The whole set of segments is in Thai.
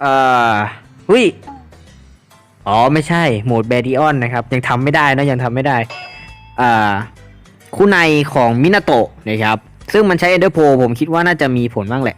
เอ่อหุยอ๋อไม่ใช่ โหมดแบดิออนนะครับ ยังทำไม่ได้นะยังทำไม่ได้ อ่าคู่ในของมินาโตะนะครับ ซึ่งมันใช้เอเดอร์โพผมคิดว่าน่าจะมีผลบ้างแหละ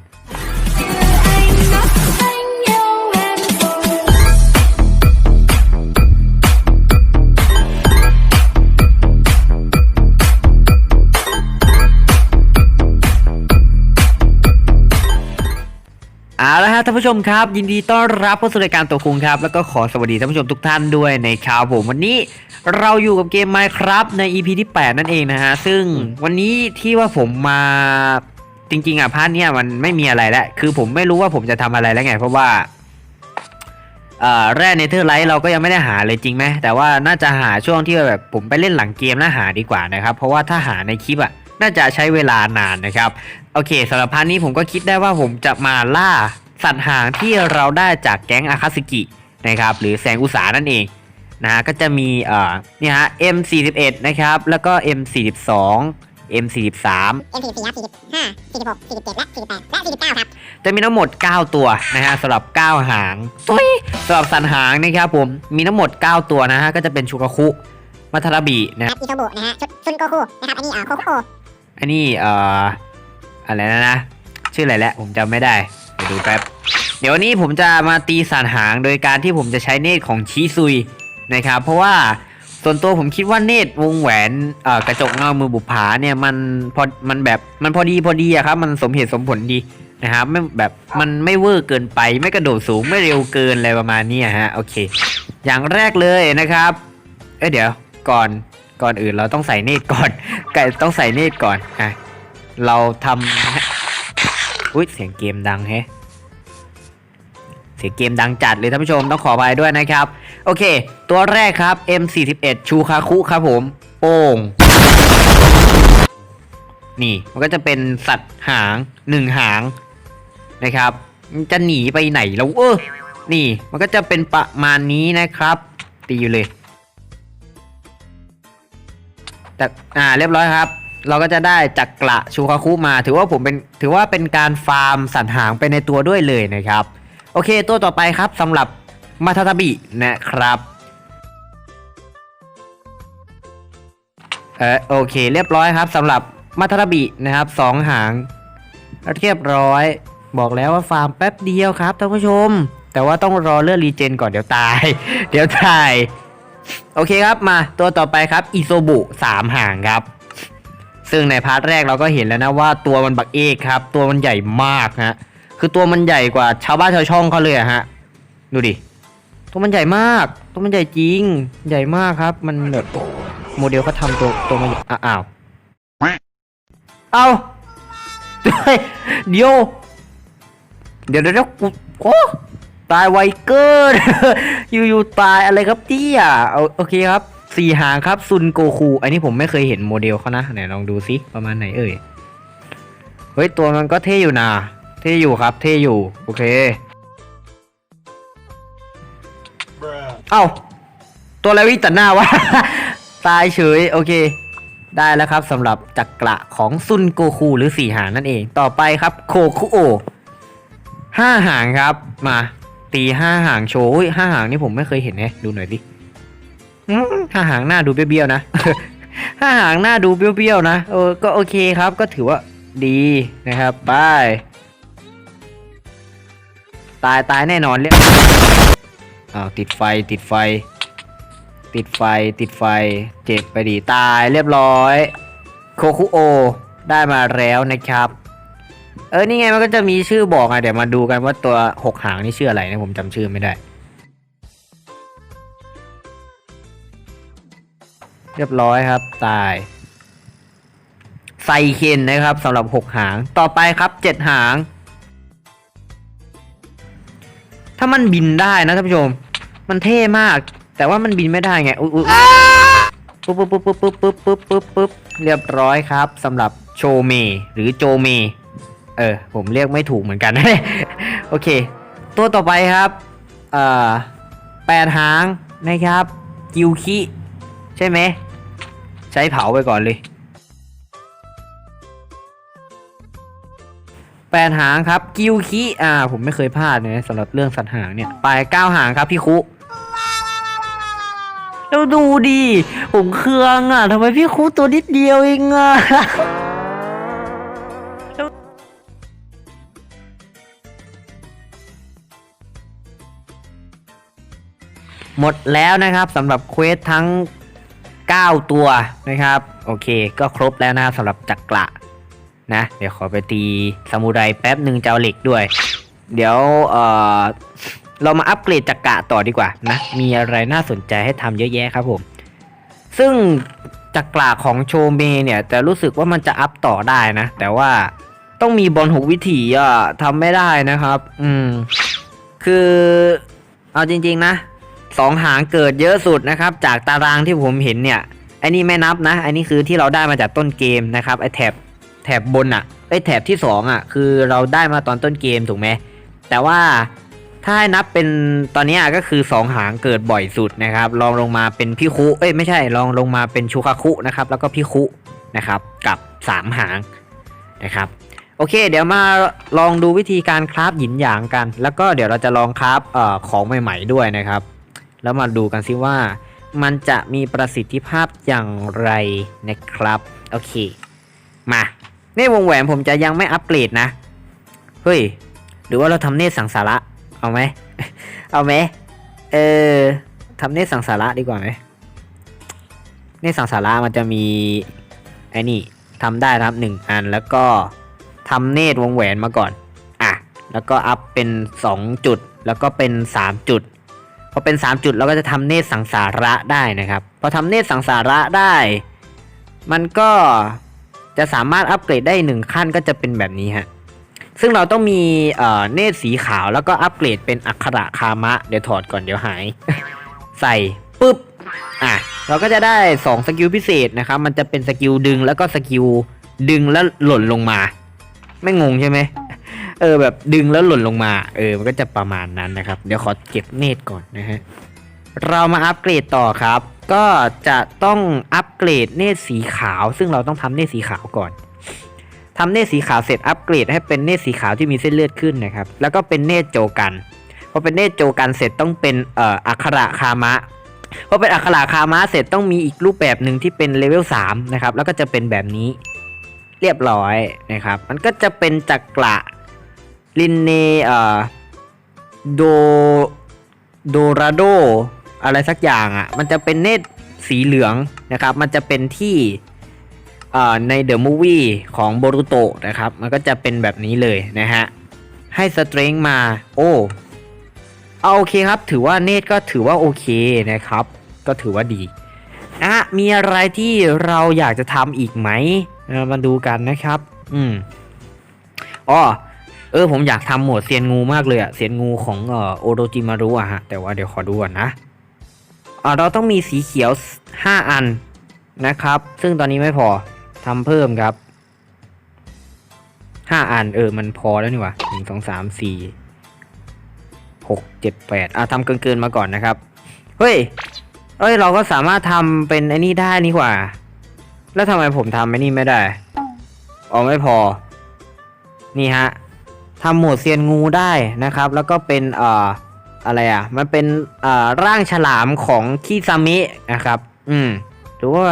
เอาละฮะท่านผู้ชมครับ ยินดีต้อนรับเข้าสู่รายการตัวคุงครับ แล้วก็ขอสวัสดีท่านผู้ชมทุกท่านด้วยในข่าวผมวันนี้เราอยู่กับเกม Minecraft ใน EP ที่ 8 นั่นเองนะฮะ ซึ่งวันนี้ที่ว่าผมมาจริง ๆ อะพาร์ทเนี้ยมันไม่มีอะไรแล้ว คือผมไม่รู้ว่าผมจะทำอะไรแล้วไง เพราะว่าเอ่อแร่เนเธอร์ไลท์เราก็ยังไม่ได้หาเลยจริงไหมแต่ว่าน่าจะหาช่วงที่แบบผมไปเล่นหลังเกมน่าหาดีกว่านะครับ เพราะว่าถ้าหาในคลิปอะน่าจะใช้เวลานานนะครับ โอเคสำหรับพาร์ทนี้ผมก็คิดได้ว่าผมจะมาล่า สัตว์หางที่เราได้จากแก๊งอาคาสึกินะครับหรือแสงอุตสานั่นเองนะฮะก็จะมีเอ่อเนี่ยฮะ M41 นะครับแล้วก็ M42 M43 M 44ครับ45 46 47 และ 48 และ 49 ครับ จะมีทั้งหมด 9 ตัวนะฮะสำหรับ 9 หางตุ้ยสำหรับสัตว์หางนะครับผมมีทั้งหมด 9 ตัวนะฮะก็จะเป็นชูกาคุมัทาราบินะครับอีโทบุนะฮะชุดซุนโกคุนะครับอันนี้อ่าโคโคอันนี้เอ่ออะไรนะนะชื่ออะไรแล้วผมจำไม่ได้ เดี๋ยวดูแป๊บ เดี๋ยวนี้ผมจะมาตีสานหางโดยการที่ผมจะใช้เนตรของชิซุยนะครับ เพราะว่าส่วนตัวผมคิดว่าเนตรวงแหวนกระจกเงามือบุปผาเนี่ยมันพอมันแบบมันพอดีพอดีอะครับ มันสมเหตุสมผลดีนะครับไม่แบบมันไม่เวอร์เกินไป ไม่กระโดดสูงไม่เร็วเกินอะไรประมาณนี้ฮะโอเค อย่างแรกเลยนะครับเอ้ยเดี๋ยวก่อนก่อนอื่นเราต้องใส่เนตรก่อนไก่ต้องใส่เนตรก่อนอะเราทำ อุ้ยเสียงเกมดังแฮะเสียงเกมดังจัดเลยท่านผู้ชมต้องขออภัยด้วยนะครับ โอเค ตัวแรกครับ M41 ชูคาคุครับผม โป้งนี่มันก็จะเป็นสัตว์หางหนึ่งหางนะครับมันจะหนีไปไหนแล้วเออนี่มันก็จะเป็นประมาณนี้นะครับ ตีอยู่เลย แต่อ่าเรียบร้อยครับ เราก็จะได้จักระชูคาคุมา ถือว่าผมเป็นถือว่าเป็นการฟาร์มสัตว์หางไปในตัวด้วยเลยนะครับ โอเคตัวต่อไปครับสำหรับมาทาตาบินะครับเออโอเค เรียบร้อยครับสำหรับมาทาตาบินะครับสองหางเรียบร้อย บอกแล้วว่าฟาร์มแป๊บเดียวครับท่านผู้ชม แต่ว่าต้องรอเลือดรีเจนก่อนเดี๋ยวตาย เดี๋ยวตาย โอเคครับมาตัวต่อไปครับอิโซบุสามหางครับ ซึ่งในพาร์ทแรกเราก็เห็นแล้วนะว่าตัวมันบักเอกครับ ตัวมันใหญ่มากฮะคือตัวมันใหญ่กว่าชาวบ้านชาวช่องเขาเลยฮะดูดิตัวมันใหญ่มาก ตัวมันใหญ่จริง ใหญ่มากครับ มันแบบโมเดลเขาทำตัวตัวมันอ้าวเอาเฮ้เดี๋ยวเดี๋ยวเดี๋ยวเดี๋ยวกูโอ้ตายไวเกินอยู่ๆตายอะไรครับเตี้ยเอาโอเคครับ สี่หางครับซุนโกคูอันนี้ผมไม่เคยเห็นโมเดลเขานะไหนลองดูซิประมาณไหนเอ่ยเฮ้ยตัวมันก็เท่อยู่นะเท่อยู่ครับ เท่อยู่ โอเคเอ้าตัวอะไรวิ่งตัดหน้าวะ ตายเฉย โอเค ได้แล้วครับสำหรับจักระของซุนโกคูหรือสี่หางนั่นเอง ต่อไปครับ โคคุโอห้าหางครับ มา ตีห้าหางโชว์ห้าหางนี่ผมไม่เคยเห็นแฮะดูหน่อยดิ อืมห้าหางหน้าดูเบี้ยวๆนะห้าหางหน้าดูเบี้ยวๆนะเออก็โอเคครับก็ถือว่าดีนะครับไปตายตายแน่นอนเรียกอ้าวติดไฟติดไฟ ติดไฟติดไฟ เจ็บไปดีตายเรียบร้อย โคคุโอ ได้มาแล้วนะครับ เออนี่ไงมันก็จะมีชื่อบอกไงเดี๋ยวมาดูกันว่าตัวหกหางนี่ชื่ออะไรนะผมจำชื่อไม่ได้ เรียบร้อยครับ ตายไซเคนนะครับสำหรับหกหาง ต่อไปครับเจ็ดหาง ถ้ามันบินได้นะท่านผู้ชม มันเท่มาก แต่ว่ามันบินไม่ได้ไงอุ๊ยอุ๊ยปุ๊บปุ๊บปุ๊บปุ๊บปุ๊บปุ๊บปุ๊บปุ๊บเรียบร้อยครับสำหรับโชเม หรือโจเม เออ ผมเรียกไม่ถูกเหมือนกัน โอเค ตัวต่อไปครับเอ่อแปดหางนะครับกิวคิ ใช่ไหม ช้เผาไปก่อนเลย แปดหางครับ กิวคิอ่า ผมไม่เคยพลาดเลยนะสำหรับเรื่องสัตว์หางเนี่ย ไปเก้าหางครับพี่คุแล้วดูดิผมเครืองอะทำไมพี่คุตัวนิดเดียวเองอะหมดแล้วนะครับสำหรับเควสทั้ง 9 ตัวนะครับ โอเค ก็ครบแล้วนะครับสำหรับจักระนะ เดี๋ยวขอไปตีซามูไรแป๊บหนึ่งจะเอาเหล็กด้วย เดี๋ยวเออเรามาอัปเกรดจักระต่อดีกว่านะ มีอะไรน่าสนใจให้ทำเยอะแยะครับผม ซึ่งจักระของโชเมเนี่ยแต่รู้สึกว่ามันจะอัพต่อได้นะ แต่ว่าต้องมีบอลหกวิถีอะทำไม่ได้นะครับ อืม คือ เอาจริง ๆ นะ สองหางเกิดเยอะสุดนะครับ จากตารางที่ผมเห็นเนี่ยไอ้นี่ไม่นับนะไอ้นี่คือที่เราได้มาจากต้นเกมนะครับไอ้แถบแถบบนอะ่ะไอ้แถบที่สองอะ่ะคือเราได้มาตอนต้นเกมถูกไหมแต่ว่าถ้าให้นับเป็นตอนนี้ก็คือสองหางเกิดบ่อยสุดนะครับลองลงมาเป็นพี่คุเอ้ยไม่ใช่ลองลงมาเป็นชูคาคุนะครับแล้วก็พี่คุนะครับกับสามหางนะครับโอเค เดี๋ยวมาลองดูวิธีการคราฟหยินหยางกัน แล้วก็เดี๋ยวเราจะลองคราฟเอ่อของใหม่ ๆ ด้วยนะครับ แล้วมาดูกันซิว่า มันจะมีประสิทธิภาพอย่างไรนะครับโอเค มาในวงแหวนผมจะยังไม่อัปเกรดนะ เฮ้ย หรือว่าเราทำเนตสังสาระเอาไหมเอาไหมเออทำเนตสังสาระดีกว่าไหมเนตสังสาระมันจะมีไอ้นี่ทำได้ครับหนึ่งอันแล้วก็ทำเนตวงแหวนมาก่อน อะ แล้วก็อัพเป็น 2 จุด แล้วก็เป็น 3 จุด อเป็น 3 จุดเราก็จะทำเนตรสังสาระได้นะครับพอทำเนตรสังสาระได้ มันก็จะสามารถอัปเกรดได้ 1 ขั้นก็จะเป็นแบบนี้ฮะซึ่งเราต้องมีเอ่อเนตรสีขาวแล้วก็อัปเกรดเป็นอักขระคามะ เดี๋ยวถอดก่อนเดี๋ยวหาย ใส่ปุ๊บอะเราก็จะได้ 2 สกิลพิเศษนะครับ มันจะเป็นสกิลดึงแล้วก็สกิลดึงแล้วหล่นลงมา ไม่งงใช่ไหม เออแบบดึงแล้วหล่นลงมา เออมันก็จะประมาณนั้นนะครับ เดี๋ยวขอเก็บเนตรก่อนนะฮะเรามาอัปเกรดต่อครับ ก็จะต้องอัปเกรดเนตรสีขาว ซึ่งเราต้องทำเนตรสีขาวก่อนทำเนตรสีขาวเสร็จอัปเกรดให้เป็นเนตรสีขาวที่มีเส้นเลือดขึ้นนะครับ แล้วก็เป็นเนตรโจกันพอเป็นเนตรโจกันเสร็จต้องเป็นเอ่ออักขระคามะพอเป็นอักขระคามะเสร็จต้องมีอีกรูปแบบหนึ่งที่เป็นเลเวล3นะครับแล้วก็จะเป็นแบบนี้เรียบร้อยนะครับ มันก็จะเป็นจักระ ลินเนเอ่อโดโดราโดอะไรสักอย่างอะ่ะ มันจะเป็นเนตรสีเหลืองนะครับ มันจะเป็นที่เอ่อในเดอะมูวี่ของโบรุโตะนะครับ มันก็จะเป็นแบบนี้เลยนะฮะ ให้สเตรงมา โอ้เอาโอเคครับ ถือว่าเนตก็ถือว่าโอเคนะครับ ก็ถือว่าดีอะมีอะไรที่เราอยากจะทำอีกไหม มาดูกันนะครับ อืมอ๋อ เออผมอยากทำโหมดเซียนงูมากเลยอะเซียนงูของเอ่อโอโดจิมารุอะฮะแต่ว่าเดี๋ยวขอดูก่อนนะอ่าเราต้องมีสีเขียว 5 อันนะครับ ซึ่งตอนนี้ไม่พอทำเพิ่มครับ 5 อันเออมันพอแล้วนี่ว่าหนึ่งสองสามสี่หกเจ็ดแปดอะทำเกินๆมาก่อนนะครับ เฮ้ยเอ้ยเราก็สามารถทำเป็นไอ้นี่ได้นี่หว่า แล้วทำไมผมทำไอ้นี่ไม่ได้อ๋อไม่พอ นี่ฮะ ทำโหมดเซียนงูได้นะครับ แล้วก็เป็นเอ่ออะไรอะ มันเป็นเอ่อร่างฉลามของคิซามินะครับ อืมหรือว่า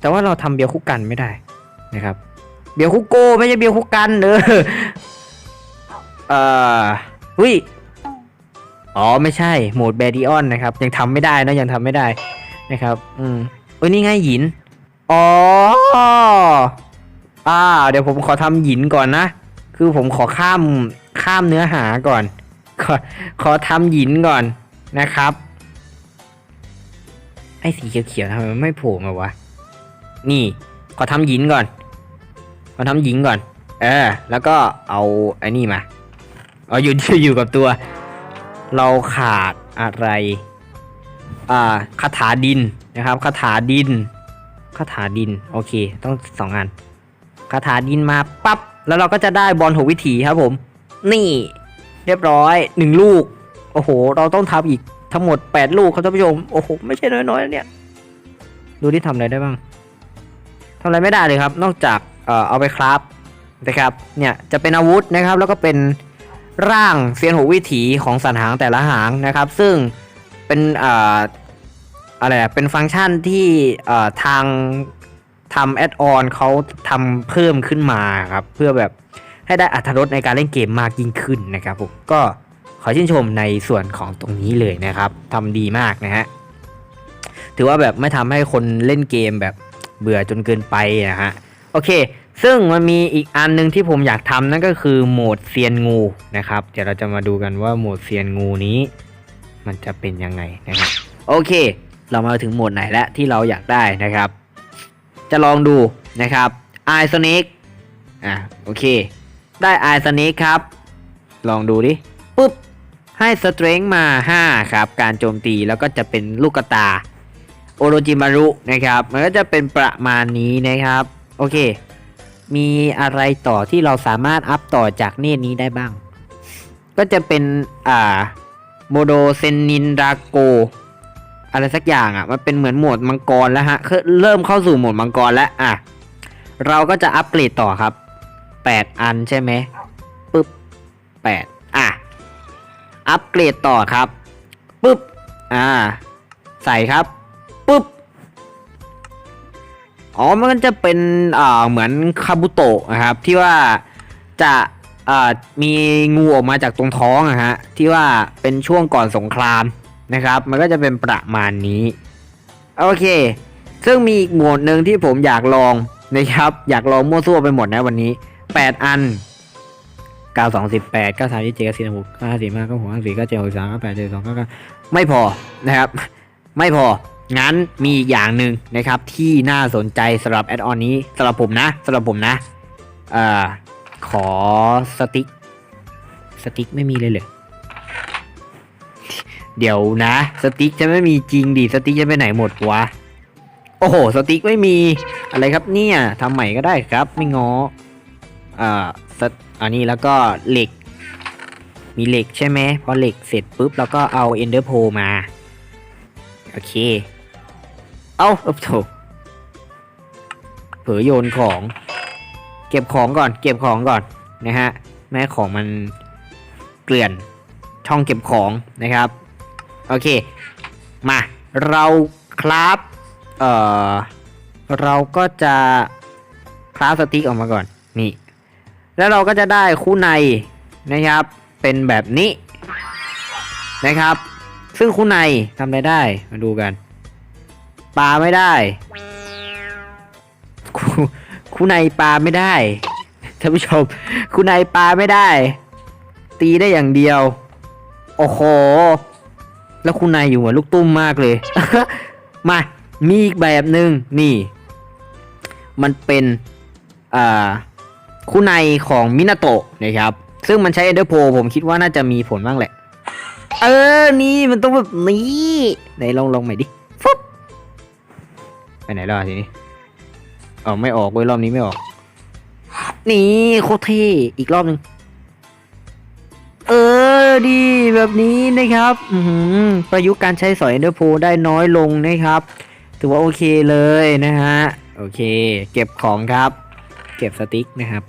แต่ว่าเราทำเบียคุกกันไม่ได้นะครับ เบียคุกโกไม่ใช่เบียคุกกันเออเอ่อหุ้ยอ๋อไม่ใช่โหมดแบดิออนนะครับ ยังทำไม่ได้นะยังทำไม่ได้นะครับ อืมเอ้ยนี่ไงหยินอ๋ออ่า เดี๋ยวผมขอทำหินก่อนนะ คือผมขอข้ามข้ามเนื้อหาก่อน ขอขอทำหยินก่อนนะครับ ไอ้สีเขียวๆทำไมมันไม่โผล่มาวะ นี่ ขอทำหยินก่อน ขอทำหยินก่อน เออ แล้วก็เอาไอ้นี่มา เอาอยู่อยู่กับตัว เราขาดอะไร อ่าคาถาดินนะครับคาถาดินคาถาดิน โอเค ต้องสองอันคาถาดินมาปั๊บ แล้วเราก็จะได้บอลหกวิถีครับผม นี่ เรียบร้อยหนึ่งลูก โอ้โห เราต้องทำอีกทั้งหมดแปดลูกครับท่านผู้ชม โอ้โห ไม่ใช่น้อยๆนะเนี่ย ดูที่ทำอะไรได้บ้างทำอะไรไม่ได้เลยครับ นอกจากเอ่อเอาไปคราฟนะครับ เนี่ยจะเป็นอาวุธนะครับ แล้วก็เป็นร่างเซียนหกวิถีของสันหางแต่ละหางนะครับ ซึ่งเป็นอ่าอะไรเป็นฟังก์ชันที่อ่าทาง ทำแอดออนเขาทำเพิ่มขึ้นมาครับ เพื่อแบบให้ได้อัธรสในการเล่นเกมมากยิ่งขึ้นนะครับผมก็ขอชื่นชมในส่วนของตรงนี้เลยนะครับทำดีมากนะฮะถือว่าแบบไม่ทำให้คนเล่นเกมแบบเบื่อจนเกินไปนะฮะโอเค ซึ่งมันมีอีกอันหนึงที่ผมอยากทำนั่นก็คือโหมดเซียนงูนะครับเดี๋ยวเราจะมาดูกันว่าโหมดเซียนงูนี้ มันจะเป็นยังไงนะครับโอเค เรามาถึงโหมดไหนแล้วที่เราอยากได้นะครับ จะลองดูนะครับ i s o n i c อะโอเค ได้ i s o n i c ครับ ลองดูดิปุ๊บ ให้ strength มา 5 ครับ การโจมตีแล้วก็จะเป็นลูกกระตา โอโรจิมารุนะครับ มันก็จะเป็นประมาณนี้นะครับ โอเค มีอะไรต่อที่เราสามารถอัพต่อจากเนตรนี้ได้บ้าง ก็จะเป็นอ่าโมโดเซนนินดาโก อะไรสักอย่างอะมันเป็นเหมือนโหมดมังกรแล้วฮะเริ่มเข้าสู่โหมดมังกรแล้วอะเราก็จะอัปเกรดต่อครับ 8 อันใช่ไหมปึ๊บ8อะอัปเกรดต่อครับปึ๊บอ่า ใส่ครับปุ๊บอ๋อมันก็จะเป็นอ่าเหมือนคาบุโตะนะครับ ที่ว่าจะอ่ามีงูออกมาจากตรงท้องอะฮะที่ว่าเป็นช่วงก่อนสงคราม นะครับ มันก็จะเป็นประมาณนี้ โอเค ซึ่งมีอีกหมวดหนึ่งที่ผมอยากลองนะครับ อยากลองมั่วซั่วไปหมดนะวันนี้ 8 อัน 9 2 18 9 3 7 9 4 6 9 5 4 5 9 6 5 4 9 7 6 3 9 8 7 2 9 9ไม่พอนะครับ ไม่พอ งั้นมีอีกอย่างหนึ่งนะครับ ที่น่าสนใจสำหรับแอดออนนี้สำหรับผมนะสำหรับผมนะอ่อขอสติ๊ก สติ๊กไม่มีเลยเลย เดี๋ยวนะ สติ๊กจะไม่มีจริงดิสติ๊กจะไปไหนหมดวะ โอ้โห สติ๊กไม่มีอะไรครับเนี่ยทำใหม่ก็ได้ครับ ไม่งออ่าสอันนี้แล้วก็เหล็ก มีเหล็กใช่ไหมพอเหล็กเสร็จปุ๊บเราก็เอาเอนเดอร์โพมา โอเค เอาโอ้โถเผลอโยนของ เก็บของก่อน เก็บของก่อนนะฮะแม่ของมันเกลื่อนช่องเก็บของนะครับ โอเค มาเราคราฟเอ่อเราก็จะคราฟสติ๊กออกมาก่อนนี่ แล้วเราก็จะได้คู่ในนะครับเป็นแบบนี้นะครับ ซึ่งคู่ในทำอะไรได้มาดูกันปลาไม่ได้คคู่ในปลาไม่ได้ท่านผู้ชมคู่ในปลาไม่ได้ ตีได้อย่างเดียว โอ้โห แล้วคู่ในอยู่เหมือนลูกตุ้มมากเลย มามีอีกแบบหนึ่งนี่ มันเป็นอ่าคู่ในของมินาโตะนะครับ ซึ่งมันใช้เอเดอร์โพผมคิดว่าน่าจะมีผลบ้างแหละ เออ นี่มันต้องแบบนี้ไหนลองลองใหม่ดิฟุบไปไหนแล้วอะทีนี้อ๋อไม่ออกเว้ยรอบนี้ไม่ออก นี่โคตรเท่อีกรอบหนึ่ง ออดีแบบนี้นะครับอืประยุกต์การใช้สอยเอนเดอร์โพได้น้อยลงนะครับ ถือว่าโอเคเลยนะฮะ โอเค เก็บของครับ เก็บสติ๊กนะครับ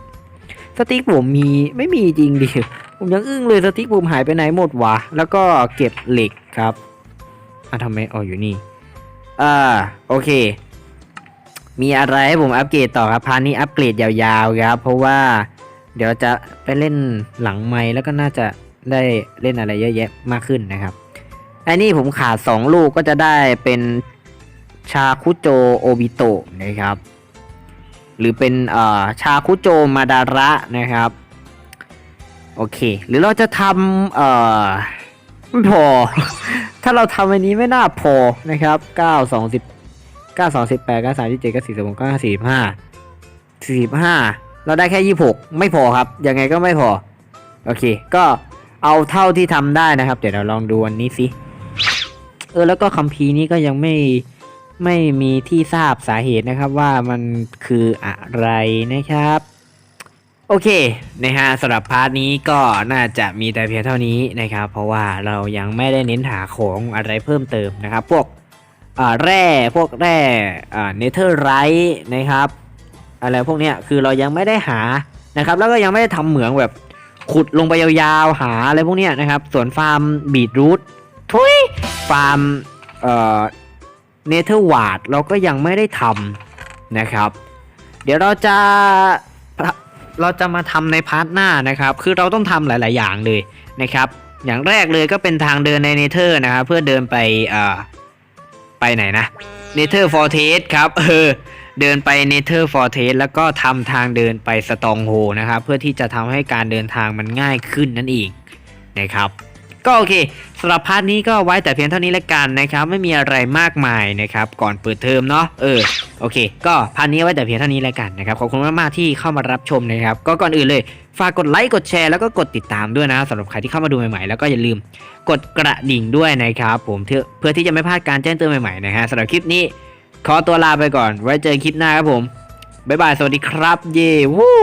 สติ๊กผมมีไม่มีจริงดิผมยังอึ้งเลยสติ๊กผมหายไปไหนหมดวะ แล้วก็เก็บเหล็กครับอะทำไมอ๋ออยู่นี่ อ่า โอเค มีอะไรให้ผมอัปเกรดต่อครับพานี้อัปเกรดยาวๆครับ เพราะว่าเดี๋ยวจะไปเล่นหลังไม้แล้วก็น่าจะ ได้เล่นอะไรเยอะแยะมากขึ้นนะครับอ้นี่ผมขาด 2 ลูกก็จะได้เป็นชาคุโจโอบิโตะนะครับ หรือเป็นชาคุโจมาดาระนะครับ โอเค หรือเราจะทำเอ่อไม่พอ ถ้าเราทำอันนี้ไม่น่าพอนะครับ 9 2 0 9 2 18 9 3 7 9 4 3 9 4 5 45 เราได้แค่ 26 ไม่พอครับ ยังไงก็ไม่พอ โอเค ก็ เอาเท่าที่ทำได้นะครับ เดี๋ยวเราลองดูอันนี้สิเออแล้วก็คัมภีร์นี้ก็ยังไม่ไม่มีที่ทราบสาเหตุนะครับว่ามันคืออะไรนะครับ โอเคนะฮะสำหรับพาร์ทนี้ก็น่าจะมีแต่เพียงเท่านี้นะครับ เพราะว่าเรายังไม่ได้เน้นหาของอะไรเพิ่มเติมนะครับ พวกแร่พวกแร่เนเธอร์ไรท์นะครับ อะไรพวกเนี้ยคือเรายังไม่ได้หานะครับ แล้วก็ยังไม่ได้ทำเหมืองแบบ ขุดลงไปยาวๆ หาอะไรพวกเนี้ยนะครับ ส่วนฟาร์มบีทรูททุยฟาร์มเอ่อเนเธอร์วาร์ดเราก็ยังไม่ได้ทำนะครับ เดี๋ยวเราจะเราจะมาทำในพาร์ทหน้านะครับ คือเราต้องทำหลาย ๆ อย่างเลยนะครับ อย่างแรกเลยก็เป็นทางเดินในเนเธอร์นะครับ เพื่อเดินไปเอ่อไปไหนนะเนเธอร์ฟอร์เทสครับเออ เดินไปเนเธอร์ฟอร์เทสแล้วก็ทำทางเดินไปสตองโฮนะครับ เพื่อที่จะทำให้การเดินทางมันง่ายขึ้นนั่นเองนะครับ ก็โอเคสำหรับพาร์ทนี้ก็ไว้แต่เพียงเท่านี้ละกันนะครับ ไม่มีอะไรมากมายนะครับ ก่อนเปิดเทอมเนาะเออโอเค ก็พาร์ทนี้ไว้แต่เพียงเท่านี้ละกันนะครับขอบคุณมากๆที่เข้ามารับชมนะครับ ก็ก่อนอื่นเลยฝากกดไลค์กดแชร์แล้วก็กดติดตามด้วยนะสำหรับใครที่เข้ามาดูใหม่ๆ แล้วก็อย่าลืมกดกระดิ่งด้วยนะครับ ผมเพื่อเพื่อที่จะไม่พลาดการแจ้งเตือนใหม่ๆนะฮะสำหรับคลิปนี้ ขอตัวลาไปก่อน ไว้เจอคลิปหน้าครับผม บ๊ายบาย สวัสดีครับ เย้วู้